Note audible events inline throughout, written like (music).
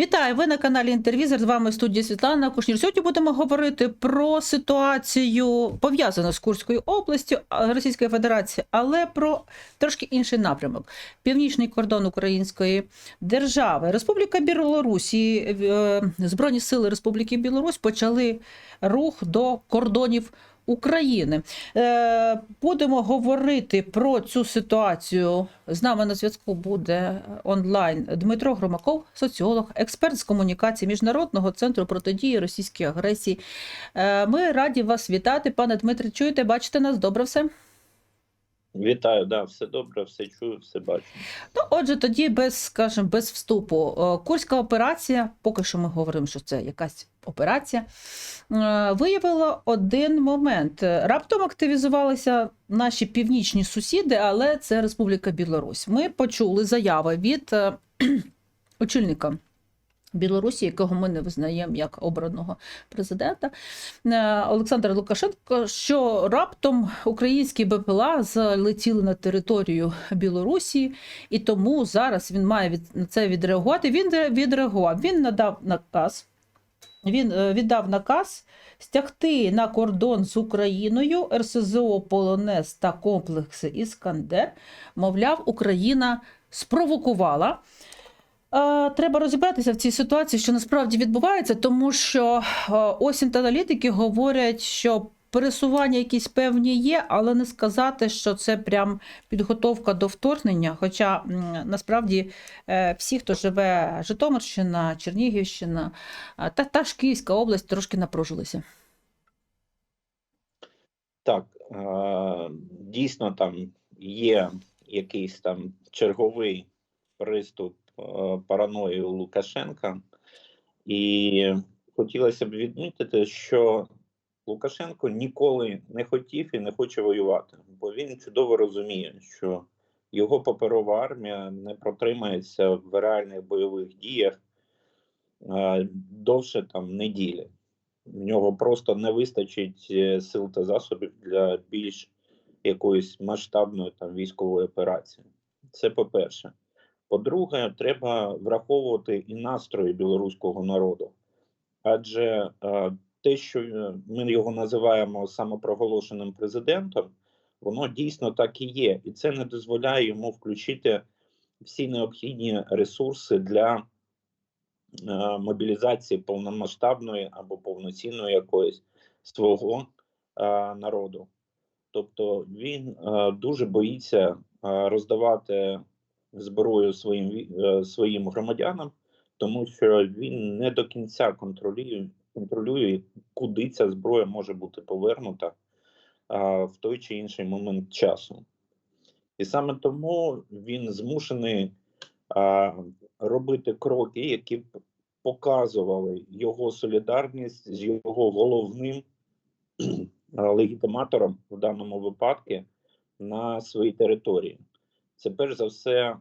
Вітаю! Ви на каналі Інтервізор. З вами в студії Світлана Кушнір. Сьогодні будемо говорити про ситуацію пов'язану з Курською областю Російської Федерації, але про трошки інший напрямок. Північний кордон Української держави. Республіка Білорусі, е, Збройні сили Республіки Білорусь почали рух до кордонів. України Е, будемо говорити про цю ситуацію. З нами на зв'язку буде онлайн Дмитро Громаков, соціолог, експерт з комунікації Міжнародного центру протидії російській агресії. Е, Ми раді вас вітати, пане Дмитре. Чуєте, бачите нас? Добре все? Вітаю, да, все добре, все чую, все бачу. Ну, отже, тоді без, скажімо, без вступу. Е, Курська операція, поки що ми говоримо, що це якась операція, е, виявила один момент. Раптом активізувалися наші північні сусіди, але це Республіка Білорусь. Ми почули заяви від е, (clears throat) очільника. Білорусі, якого ми не визнаємо як обраного президента е, Олександра Лукашенка, що раптом українські БПЛА залетіли на територію Білорусі, і тому зараз він має від на це відреагувати. Він відреагував. Він надав наказ. Він е, віддав наказ стягти на кордон з Україною РСЗО Полонез та комплекси Іскандер. Мовляв, Україна спровокувала. Е, Треба розібратися в цій ситуації, що насправді відбувається, тому що е, ось аналітики говорять, що пересування якісь певні є, але не сказати, що це прям підготовка до вторгнення. Хоча насправді е, всі, хто живе Житомирщина, Чернігівщина та, та ж Київська область трошки напружилися. Так, дійсно там є якийсь там черговий приступ е, параної Лукашенка, і хотілося б відмітити, що Лукашенко ніколи не хотів і не хоче воювати, бо він чудово розуміє, що його паперова армія не протримається в реальних бойових діях е, довше там неділі. В нього просто не вистачить е, сил та засобів для більш якоїсь масштабної там військової операції. Це по-перше. По-друге, треба враховувати і настрої білоруського народу. Адже е, те, що е, ми його називаємо самопроголошеним президентом, воно дійсно так і є, і це не дозволяє йому включити всі необхідні ресурси для е, мобілізації повномасштабної або повноцінної якоїсь свого народу. Тобто він дуже боїться роздавати зброю своїм е, своїм громадянам, тому що він не до кінця контролює, контролює, куди ця зброя може бути повернута е, в той чи інший момент часу. І саме тому він змушений е, робити кроки, які б показували його солідарність з його головним (clears throat) легітиматором в даному випадку на своїй території. Це перш за все е,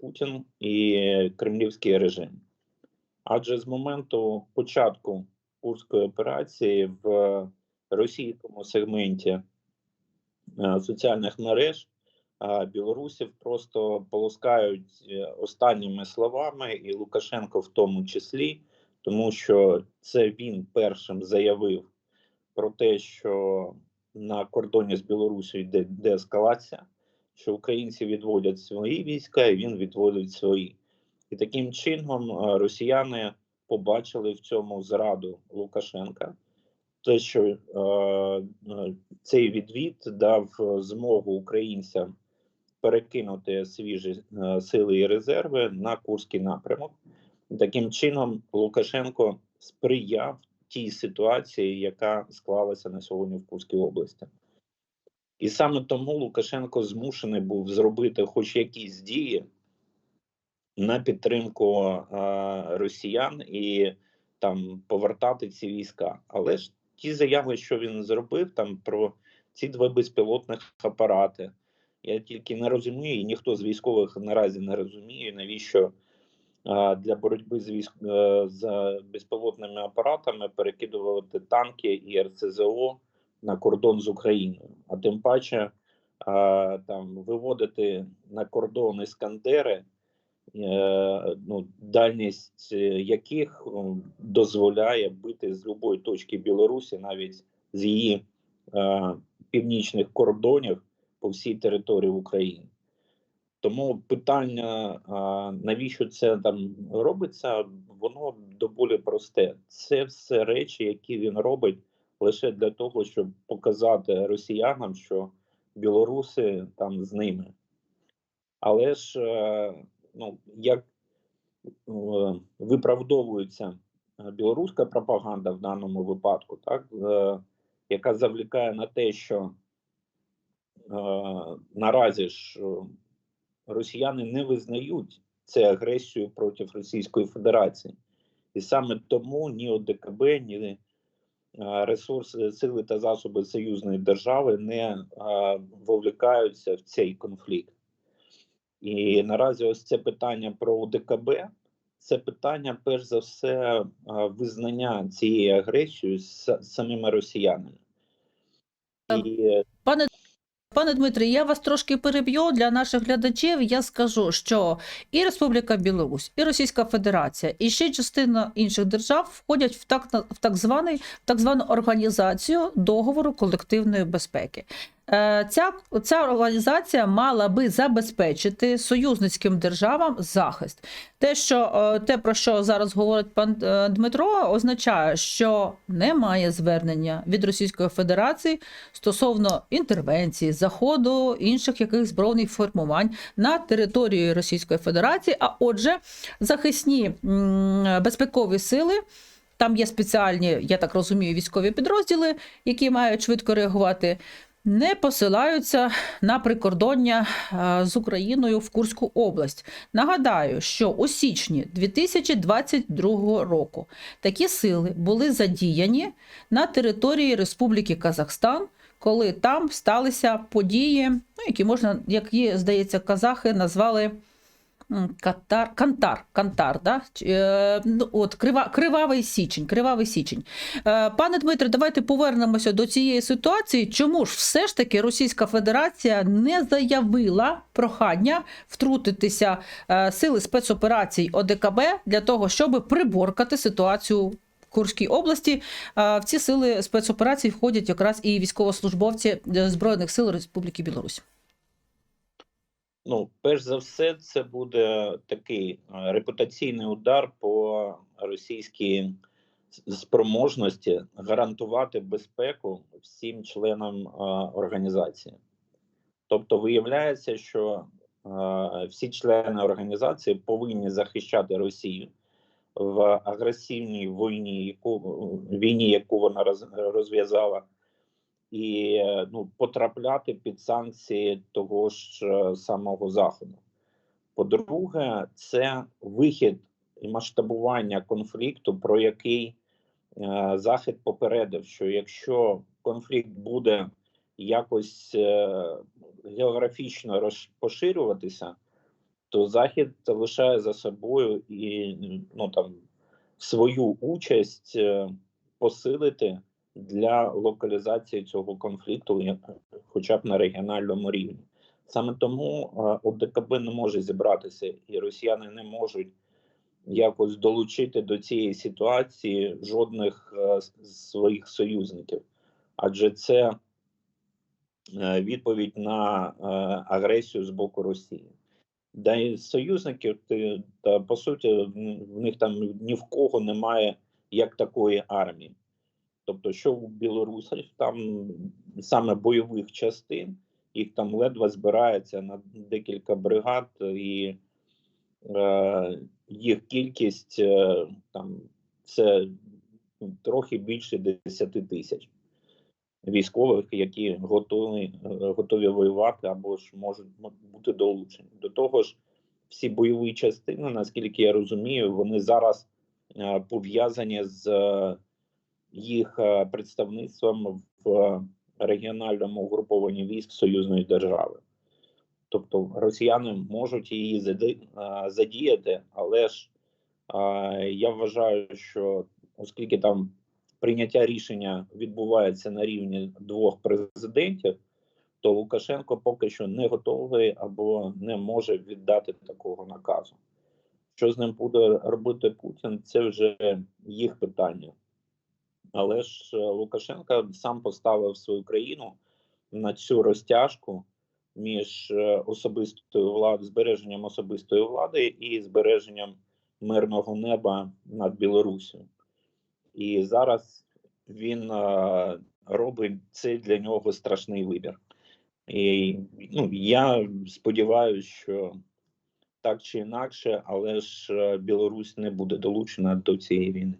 Путін і кремлівський режим. Адже з моменту початку курської операції в російському сегменті е, соціальних мереж е, білорусів просто полоскають останніми словами, і Лукашенко в тому числі, тому що це він першим заявив про те, що на кордоні з Білорусі йде деескалація, що українці відводять свої війська, і він відводить свої. І таким чином е, росіяни побачили в цьому зраду Лукашенка. Те, що е, е, цей відвід дав змогу українцям перекинути свіжі е, сили і резерви на Курський напрямок. Таким чином Лукашенко сприяв тій ситуації, яка склалася на сьогодні в Курській області. І саме тому Лукашенко змушений був зробити хоч якісь дії на підтримку е, росіян і там повертати ці війська. Але ж ті заяви, що він зробив там про ці два безпілотних апарати, я тільки не розумію, і ніхто з військових наразі не розуміє, навіщо а, для боротьби з військ е, з безпілотними апаратами перекидувати танки і РСЗО на кордон з Україною, а тим паче а, там виводити на кордон іскандери е, ну, дальність е, яких дозволяє бити з будь-якої точки Білорусі, навіть з її е, північних кордонів по всій території України. Тому питання, навіщо це там робиться, воно доволі просте. Це все речі, які він робить лише для того, щоб показати росіянам, що білоруси там з ними. Але ж е, ну, як е, виправдовується білоруська пропаганда в даному випадку, так, е, яка завлікає на те, що наразі ж росіяни не визнають це агресію проти Російської Федерації. І саме тому ні ОДКБ, ні ресурси, сили та засоби союзної держави не е, вовлікаються в цей конфлікт. І наразі ось це питання про ОДКБ, це питання, перш за все, е, визнання цієї агресії з самими росіянами. І Пане Дмитрі, я вас трошки переб'ю для наших глядачів. Я скажу, що і Республіка Білорусь, і Російська Федерація, і ще частина інших держав входять в так в так званий в так звану організацію договору колективної безпеки. Е, Ця, ця організація мала би забезпечити союзницьким державам захист. Те, що е, те, про що зараз говорить пан е, Дмитро, означає, що немає звернення від Російської Федерації стосовно інтервенції, заходу інших яких збройних формувань на території Російської Федерації. А отже, захисні безпекові сили. Там є спеціальні, я так розумію, військові підрозділи, які мають швидко реагувати, не посилаються на прикордоння е, з Україною в Курську область. Нагадаю, що у січні 2022 року такі сили були задіяні на території Республіки Казахстан, коли там сталися події, ну, які можна, які, здається, казахи назвали. Катар, Кантар, Кантар, да? Е, ну, от, крива, кривавий січень, кривавий січень. Е, Пане Дмитре, давайте повернемося до цієї ситуації. Чому ж все ж таки Російська Федерація не заявила прохання втрутитися е, сили спецоперацій ОДКБ для того, щоб приборкати ситуацію в Курській області? В ці сили спецоперацій входять якраз і військовослужбовці Збройних сил Республіки Білорусь. Ну, перш за все, це буде такий е, репутаційний удар по російській спроможності гарантувати безпеку всім членам е, організації. Тобто, виявляється, що е, всі члени організації повинні захищати Росію в агресивній війні, яку війні, яку вона роз- розв'язала і е, ну, потрапляти під санкції того ж е, самого заходу. По-друге, це вихід і масштабування конфлікту, про який е, захід попередив, що якщо конфлікт буде якось е, географічно роз- поширюватися, то захід залишає за собою і ну там свою участь е, посилити для локалізації цього конфлікту, хоча б на регіональному рівні. Саме тому е, ОДКБ не може зібратися, і росіяни не можуть якось долучити до цієї ситуації жодних е, своїх союзників, адже це е, відповідь на е, агресію з боку Росії. Да і союзників, та по суті, в них там ні в кого немає як такої армії. Тобто, що у білорусів там саме бойових частин, їх там ледве збирається на декілька бригад, і е, їх кількість е, там це ну, трохи більше 10 тисяч військових, які готові, е, готові воювати або ж можуть бути долучені. До того ж, всі бойові частини, наскільки я розумію, вони зараз е, пов'язані з їх е, представництвом в е, регіональному угрупованні військ союзної держави. Тобто росіяни можуть її е, задіяти, але ж я вважаю, що оскільки там прийняття рішення відбувається на рівні двох президентів, то Лукашенко поки що не готовий або не може віддати такого наказу. Що з ним буде робити Путін, це вже їх питання. Але ж е, Лукашенко сам поставив свою країну на цю розтяжку між е, особистою владою, збереженням особистої влади і збереженням мирного неба над Білоруссю. І зараз він е, робить це для нього страшний вибір. І ну, я сподіваюся, що так чи інакше, але ж Білорусь не буде долучена до цієї війни.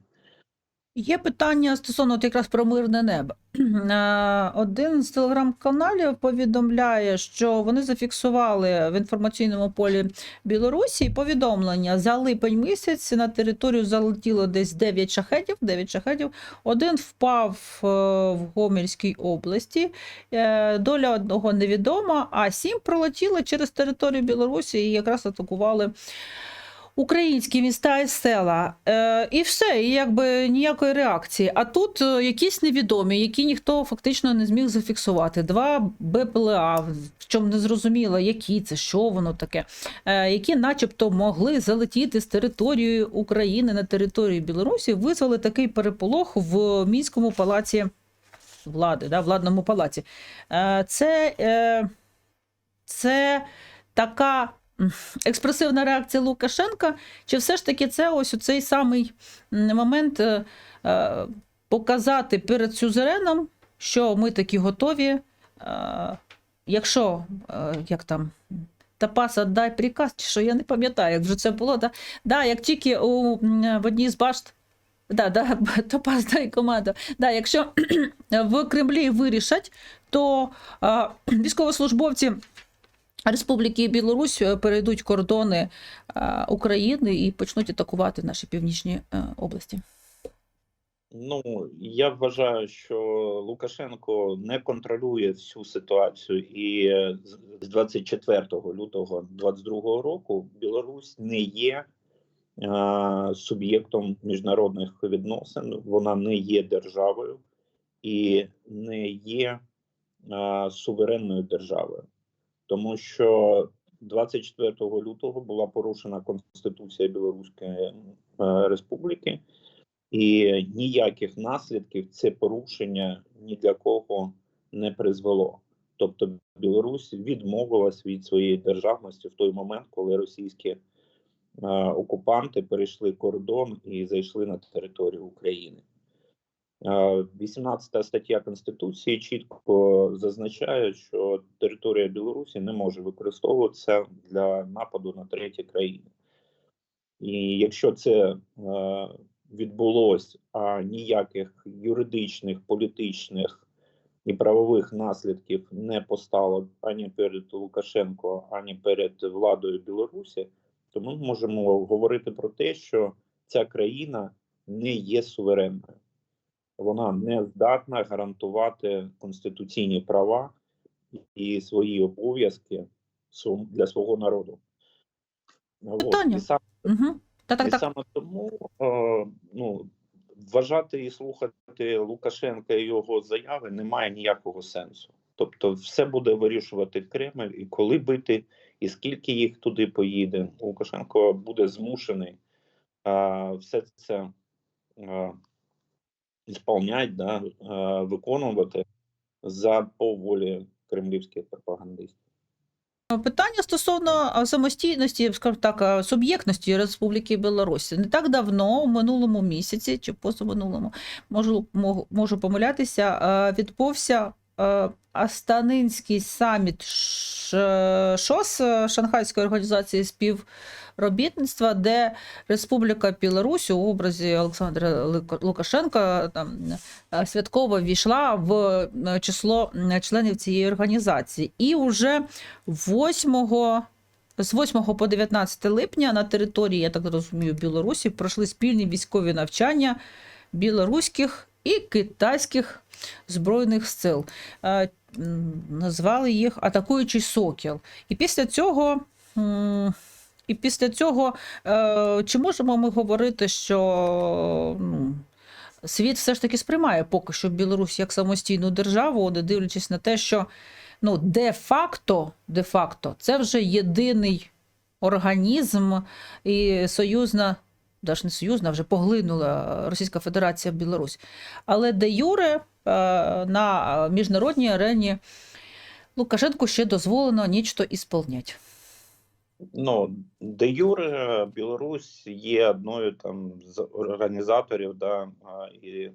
Є питання стосовно от якраз про мирне небо. (clears throat) Е, Один з телеграм-каналів повідомляє, що вони зафіксували в інформаційному полі Білорусі повідомлення за липень місяць на територію залетіло десь 9 шахетів. 9 шахетів. Один впав е, в Гомельській області. Е, Доля одного невідома, а сім пролетіли через територію Білорусі і якраз атакували українські міста і села. Е, і все, і якби ніякої реакції. А тут е, якісь невідомі, які ніхто фактично не зміг зафіксувати. Два БПЛА, в чому не зрозуміло, які це, що воно таке, е, які, начебто, могли залетіти з території України на територію Білорусі, визвали такий переполох в мінському палаці влади, да, владному палаці. Е, це, е, це така експресивна реакція Лукашенка, чи все ж таки це ось цей самий момент е, е, показати перед сюзереном, що ми такі готові. Е, якщо як там. Тапас отдай приказ, що я не пам'ятаю, як вже це було. Да? Да, як тільки у, в одній з башт Да, да, (laughs) Топаз дай команда. Да, якщо (clears throat) в Кремлі вирішать, то а, військовослужбовці Республіки Білорусь е, перейдуть кордони України і почнуть атакувати наші північні е, області. Ну я вважаю, що Лукашенко не контролює всю ситуацію, і е, з 24 лютого 22 року Білорусь не є е, суб'єктом міжнародних відносин, вона не є державою і не є е, суверенною державою, тому що 24 лютого була порушена Конституція Білоруської е, Республіки. І ніяких наслідків це порушення ні для кого не призвело. Тобто Білорусь відмовилась від своєї державності в той момент, коли російські е, окупанти перейшли кордон і зайшли на територію України. Е, 18 стаття Конституції чітко зазначає, що територія Білорусі не може використовуватися для нападу на треті країни. І якщо це е, відбулось, а ніяких юридичних, політичних і правових наслідків не постало ані перед Лукашенко, ані перед владою Білорусі, то ми можемо говорити про те, що ця країна не є суверенною. Вона не здатна гарантувати конституційні права і свої обов'язки для свого народу. Питання. І саме Угу. Так, так, і так. саме тому е, ну, вважати і слухати Лукашенка і його заяви немає ніякого сенсу. Тобто, все буде вирішувати Кремль, і коли бити, і скільки їх туди поїде. Лукашенко буде змушений е, все це е, ісполняти, да, виконувати за по волі кремлівських пропагандистів. Питання стосовно самостійності, скажімо так, суб'єктності Республіки Білорусь. Не так давно, у минулому місяці чи позаминулому, можу, можу, помилятися, відбувся Астанинський саміт ШОС е, Шанхайської організації співробітництва, де Республіка Білорусь у образі Олександра Лука- Лукашенка там е, святково війшла в е, число е, членів цієї організації. І вже 8 з 8 по 19 липня на території, я так розумію, Білорусі пройшли спільні військові навчання білоруських і китайських збройних сил. Е, Назвали їх Атакуючий сокіл. І після цього. І після цього, е, чи можемо ми говорити, що ну, світ все ж таки сприймає поки що Білорусь як самостійну державу, не дивлячись на те, що ну, де-факто, де-факто, це вже єдиний організм і союзна, навіть не союзна, вже поглинула Російська Федерація Білорусь. Але де Юре е, на міжнародній арені Лукашенку ще дозволено нічто ісполнять. Ну, де Юре, Білорусь є одною там з організаторів да, і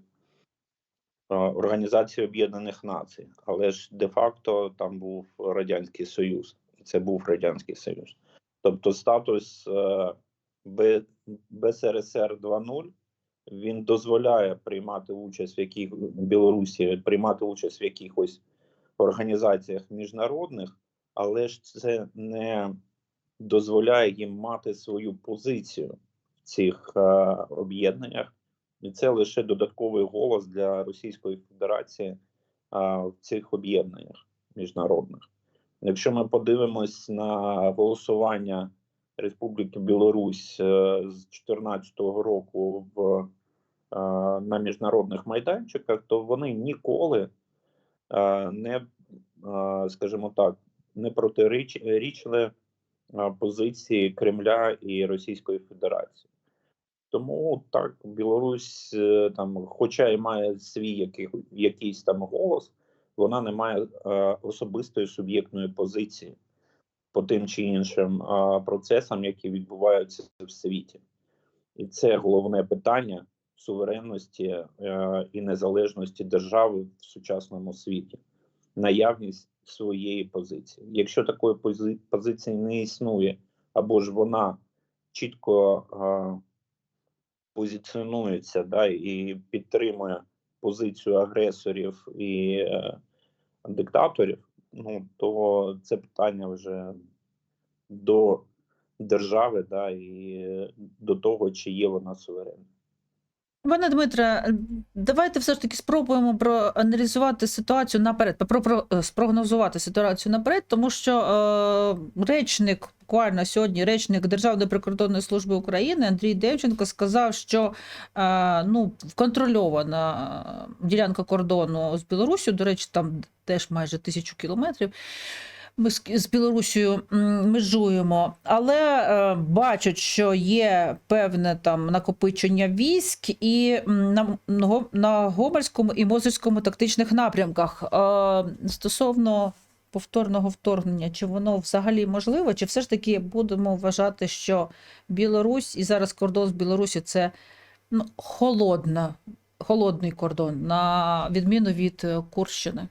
Організації Об'єднаних Націй, але ж де-факто там був Радянський Союз, це був Радянський Союз. Тобто статус е, БСРСР 2.0 він дозволяє приймати участь в яких Білорусі, приймати участь в якихось організаціях міжнародних, але ж це не дозволяє їм мати свою позицію в цих е, об'єднаннях, і це лише додатковий голос для Російської Федерації е, в цих об'єднаннях міжнародних. Якщо ми подивимось на голосування Республіки Білорусь е, з 2014 року в, е, на міжнародних майданчиках, то вони ніколи е, не, скажімо так, не протирічили позиції Кремля і Російської Федерації. Тому так, Білорусь там, хоча і має свій який, якийсь там голос, вона не має особистої суб'єктної позиції по тим чи іншим е, процесам, які відбуваються в світі. І це головне питання суверенності е, і незалежності держави в сучасному світі. Наявність своєї позиції. Якщо такої пози- позиції не існує, або ж вона чітко е, позиціонується да, і підтримує позицію агресорів і е, диктаторів, ну то це питання вже до держави, да, і до того, чи є вона суверенна. Пане Дмитре, давайте все ж таки спробуємо проаналізувати ситуацію наперед, про, про, е, спрогнозувати ситуацію наперед, тому що е, речник, буквально сьогодні, речник Державної прикордонної служби України Андрій Демченко сказав, що е, ну, контрольована ділянка кордону з Білорусю, до речі, там теж майже тисячу кілометрів. Ми з, Білорусією межуємо, але е, бачать, що є певне там накопичення військ і на, на, Гомельському і Мозирському тактичних напрямках. Е, стосовно повторного вторгнення, чи воно взагалі можливо, чи все ж таки будемо вважати, що Білорусь і зараз кордон з Білорусі це ну, холодна, холодний кордон, на відміну від е, Курщини?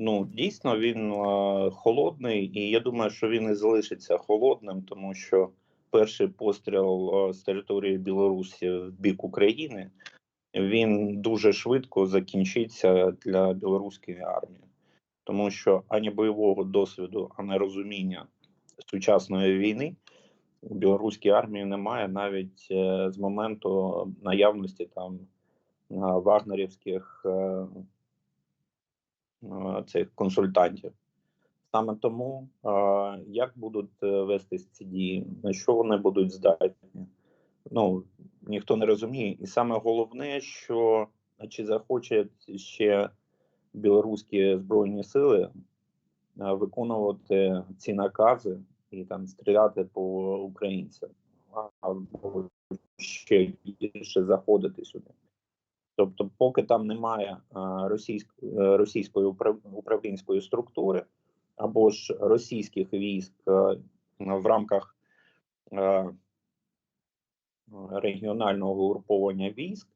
Ну, дійсно, він е, холодний, і я думаю, що він і залишиться холодним, тому що перший постріл е, з території Білорусі в бік України він дуже швидко закінчиться для білоруської армії, тому що ані бойового досвіду, ані розуміння сучасної війни у білоруській армії немає навіть е, з моменту наявності там е, вагнерівських. е, цих консультантів. Саме тому, е, як будуть е, вестись ці дії, на що вони будуть здатні, ну ніхто не розуміє. І саме головне, що чи захочуть ще білоруські збройні сили е, виконувати ці накази і там стріляти по українцям, або ще більше заходити сюди. Тобто, поки там немає е, російської управлінської структури або ж російських військ е, в рамках е, регіонального угруповання військ,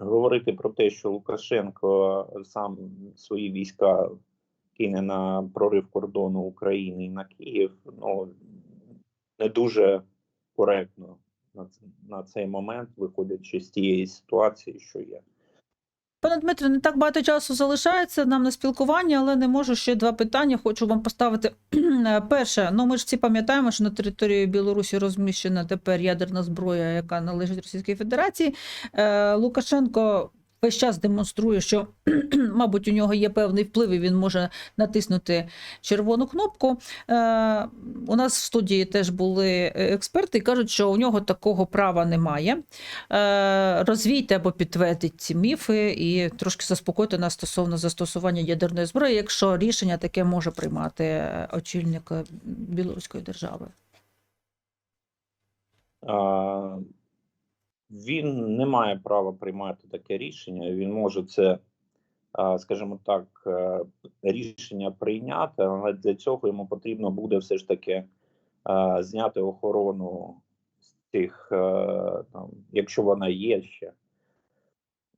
говорити про те, що Лукашенко сам свої війська кине на прорив кордону України і на Київ, ну не дуже коректно на, на цей момент, виходячи з тієї ситуації, що є. Пане Дмитре, не так багато часу залишається нам на спілкування, але не можу ще два питання. Хочу вам поставити. (clears throat) Перше, ну ми ж всі пам'ятаємо, що на території Білорусі розміщена тепер ядерна зброя, яка належить Російській Федерації. Е, Лукашенко весь час демонструє, що, (clears throat) мабуть, у нього є певний вплив, і він може натиснути червону кнопку. Е, у нас в студії теж були е, експерти і кажуть, що у нього такого права немає. Е, розвійте або підтвердіть ці міфи і трошки заспокойте нас стосовно застосування ядерної зброї, якщо рішення таке може приймати е, очільник е, білоруської держави. Він не має права приймати таке рішення. Він може це, скажімо так, е, рішення прийняти, але для цього йому потрібно буде все ж таки зняти охорону з тих, е, там, якщо вона є ще,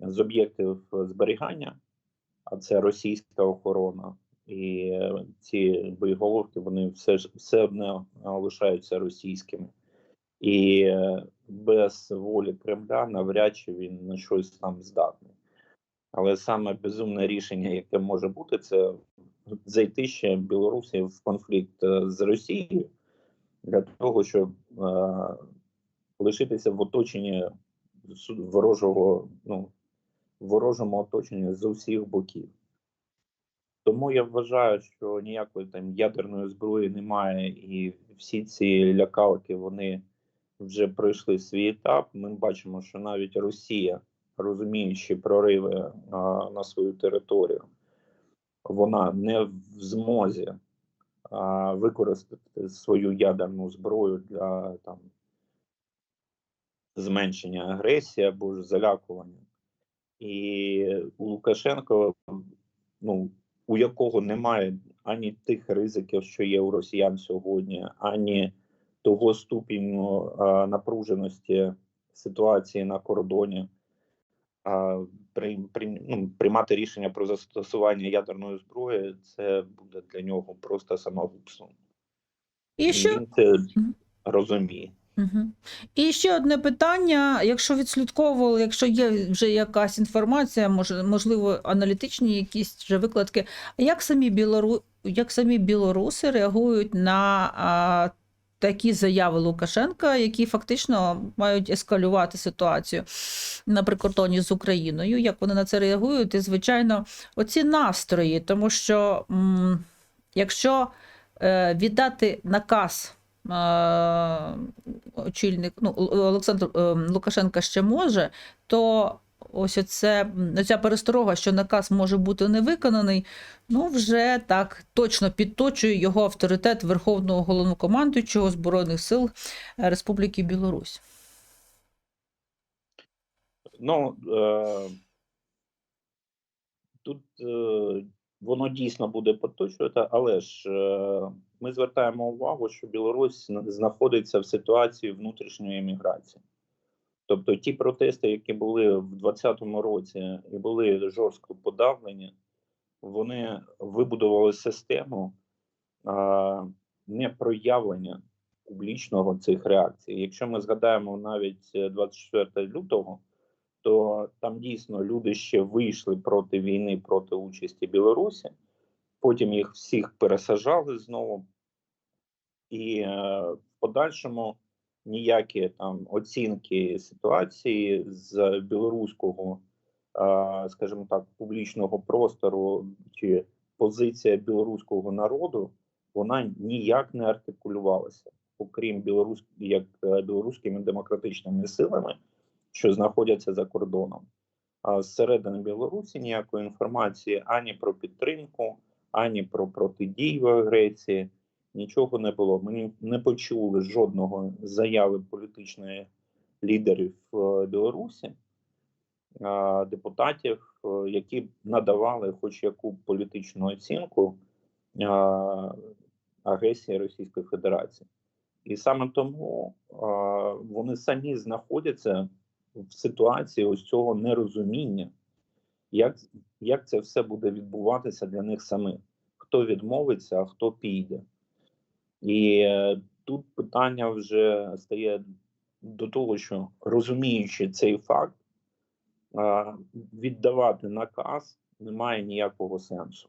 з об'єктів зберігання, а це російська охорона. І е, ці боєголовки вони все ж все одно лишаються російськими. І е, без волі Кремля навряд чи він на щось там здатний. Але саме безумне рішення, яке може бути, це зайти ще Білорусі в конфлікт е, з Росією для того, щоб е, лишитися в оточенні ворожого, ну, ворожому оточенні з усіх боків. Тому я вважаю, що ніякої там ядерної зброї немає, і всі ці лякалки вони вже пройшли свій етап. Ми бачимо, що навіть Росія, розуміючи прориви а, на свою територію, вона не в змозі а, використати свою ядерну зброю для там зменшення агресії або ж залякування. І у Лукашенко, ну, у якого немає ані тих ризиків, що є у росіян сьогодні, ані того ступеню а, напруженості ситуації на кордоні, а, при, при, ну, приймати рішення про застосування ядерної зброї, це буде для нього просто самогубством. І що Він це розуміє. Угу. І ще одне питання: якщо відслідковували, якщо є вже якась інформація, може, можливо, аналітичні якісь вже викладки, як самі білору... як самі білоруси реагують на а, такі заяви Лукашенка, які фактично мають ескалювати ситуацію на прикордоні з Україною? Як вони на це реагують? І, звичайно, оці настрої, тому що м, якщо е, віддати наказ. е, очільник, ну, Олександр е, Лукашенка ще може, то ось оце, оця пересторога, що наказ може бути не виконаний, ну вже так точно підточує його авторитет Верховного головнокомандуючого Збройних сил е, Республіки Білорусь. Ну е, тут е, воно дійсно буде поточувати, але ж е, ми звертаємо увагу, що Білорусь знаходиться в ситуації внутрішньої еміграції. Тобто ті протести, які були в 2020 році і були жорстко подавлені, вони вибудували систему а, непроявлення публічного цих реакцій. Якщо ми згадаємо навіть е, 24 лютого, то там дійсно люди ще вийшли проти війни, проти участі Білорусі. Потім їх всіх пересаджали знову, і е, в подальшому ніякі там оцінки ситуації з білоруського, скажімо так, публічного простору чи позиція білоруського народу, вона ніяк не артикулювалася, окрім білорус, як е, білоруськими демократичними силами, що знаходяться за кордоном. А зсередини Білорусі ніякої інформації ані про підтримку, ані про протидію агресії, нічого не було. Ми не почули жодного заяви політичної лідерів е, Білорусі, депутатів, е, які надавали хоч яку політичну оцінку агресії Російської Федерації. І саме тому вони самі знаходяться в ситуації ось цього нерозуміння, як, як це все буде відбуватися для них самих, хто відмовиться, а хто піде. І е, тут питання вже стає до того, що розуміючи цей факт, віддавати наказ немає ніякого сенсу,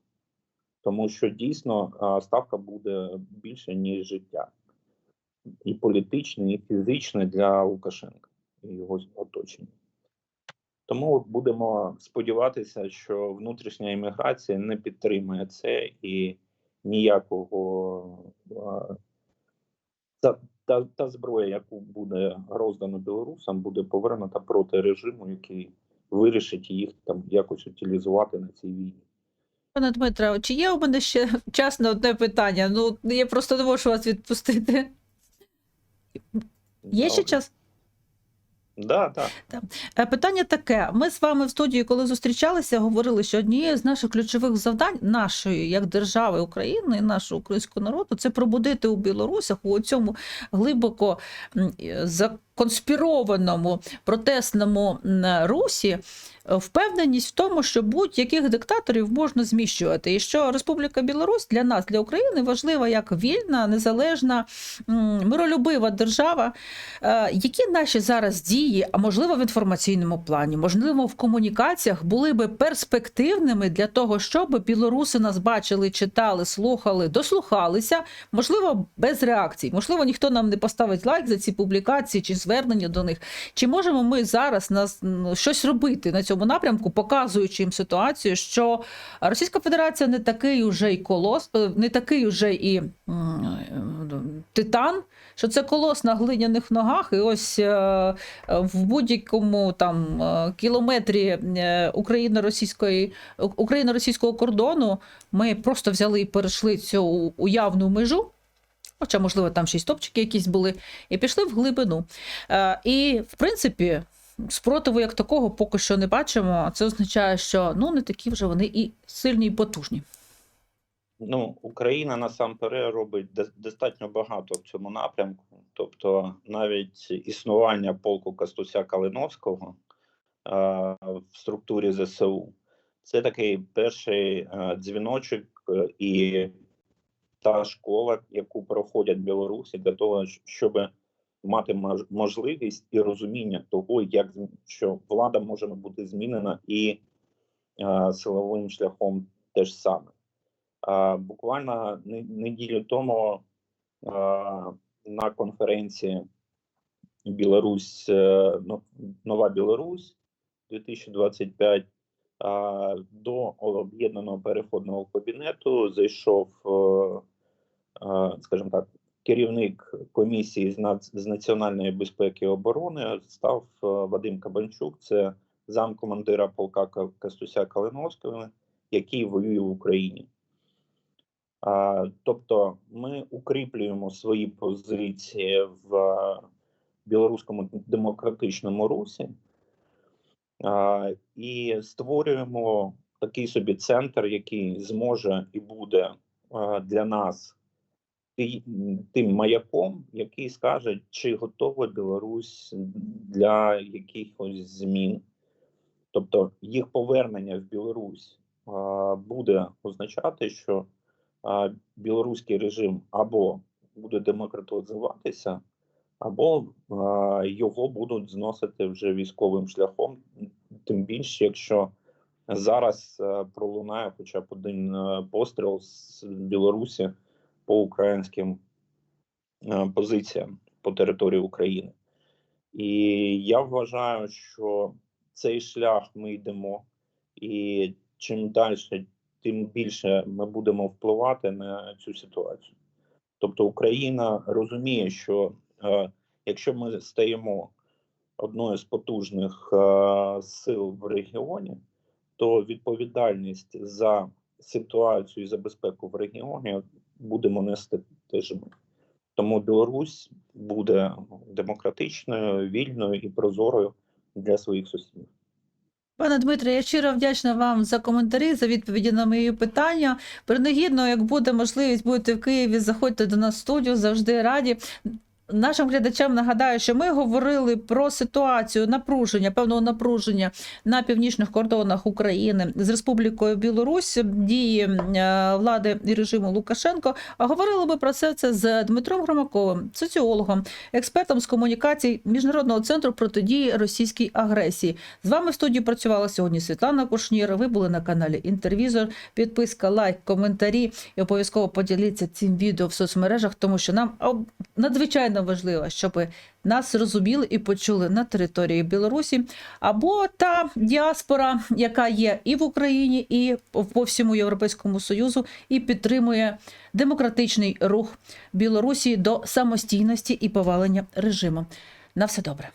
тому що дійсно ставка буде більше, ніж життя, і політичне, і фізичне для Лукашенка і його оточення. Тому будемо сподіватися, що внутрішня імміграція не підтримує це і ніякого та, та, та зброя, яку буде роздано білорусам, буде повернута проти режиму, який вирішить їх там якось утилізувати на цій війні. Пане Дмитре, чи є у мене ще час на одне питання? Ну, я просто не можу вас відпустити. Є ще час? Да, так. Е, Питання таке: ми з вами в студії, коли зустрічалися, говорили, що однією з наших ключових завдань нашої як держави України нашого українського народу це пробудити у білорусах у цьому глибоко м, законспірованому протестному м, русі е, впевненість в тому, що будь-яких диктаторів можна зміщувати, і що Республіка Білорусь для нас, для України, важлива як вільна, незалежна, миролюбива держава. Е, Які наші зараз дії, а можливо в інформаційному плані, можливо, в комунікаціях були би перспективними для того, щоб білоруси нас бачили, читали, слухали, дослухалися, можливо, без реакцій, можливо, ніхто нам не поставить лайк за ці публікації чи звернення до них. Чи можемо ми зараз нас щось робити на цьому напрямку, показуючи їм ситуацію, що Російська Федерація не такий уже і колос, е, не такий уже і титан, що це колос на глиняних ногах, і ось е, в будь-якому там е, кілометрі Україно-російської Україно-російського кордону ми просто взяли і перейшли цю уявну межу. Хоча, можливо, там ще й стопчики якісь були, і пішли в глибину. Е, І, в принципі, спротиву як такого поки що не бачимо. Це означає, що ну не такі вже вони і сильні, і потужні. Ну, Україна насамперед робить дос- достатньо багато в цьому напрямку. Тобто, навіть існування полку Кастуся Калиновського е, в структурі ЗСУ це такий перший е, дзвіночок е, і та школа, яку проходять білорусі для того, щоб мати можливість і розуміння того, як що влада може бути змінена і е, силовим шляхом теж саме. А, Буквально неділю тому а, на конференції Білорусь, е, Нова Білорусь 2025 а, до об'єднаного переходного кабінету зайшов, е, е, скажімо так, керівник комісії з, національної безпеки і оборони став Вадим Кабанчук, це замкомандира полка Ка- Кастуся Калиновського, який воює в Україні. Тобто ми укріплюємо свої позиції в білоруському демократичному русі і створюємо такий собі центр, який зможе і буде для нас тим маяком, який скаже, чи готова Білорусь для якихось змін. Тобто їх повернення в Білорусь буде означати, що білоруський режим або буде демократизуватися, або його будуть зносити вже військовим шляхом. Тим більше, якщо зараз пролунає хоча б один постріл з Білорусі по українським е, позиціям по території України. І я вважаю, що цей шлях ми йдемо, і чим далі, тим більше ми будемо впливати на цю ситуацію. Тобто Україна розуміє, що е, якщо ми стаємо одною з потужних е, сил в регіоні, то відповідальність за ситуацію і за безпеку в регіоні будемо нести теж ми. Тому Білорусь буде демократичною, вільною і прозорою для своїх сусідів. Пане Дмитре, я щиро вдячна вам за коментарі, за відповіді на мої питання. Принагідно, як буде можливість будете в Києві, заходьте до нас в студію, завжди раді. Нашим глядачам нагадаю, що ми говорили про ситуацію напруження, певного напруження на північних кордонах України з Республікою Білорусь, дії е, влади і режиму Лукашенко. А говорили ми про це це з Дмитром Громаковим, соціологом, експертом з комунікацій Міжнародного центру протидії російській агресії. З вами в студії працювала сьогодні Світлана Кушнір. Ви були на каналі Інтервізор. Підписка, лайк, коментарі і обов'язково поділіться цим відео в соцмережах, тому що нам надзвичайно надзвичайно важливо, щоб нас зрозуміли і почули на території Білорусі, або та діаспора, яка є і в Україні, і по всьому Європейському Союзу, і підтримує демократичний рух Білорусі до самостійності і повалення режиму. На все добре.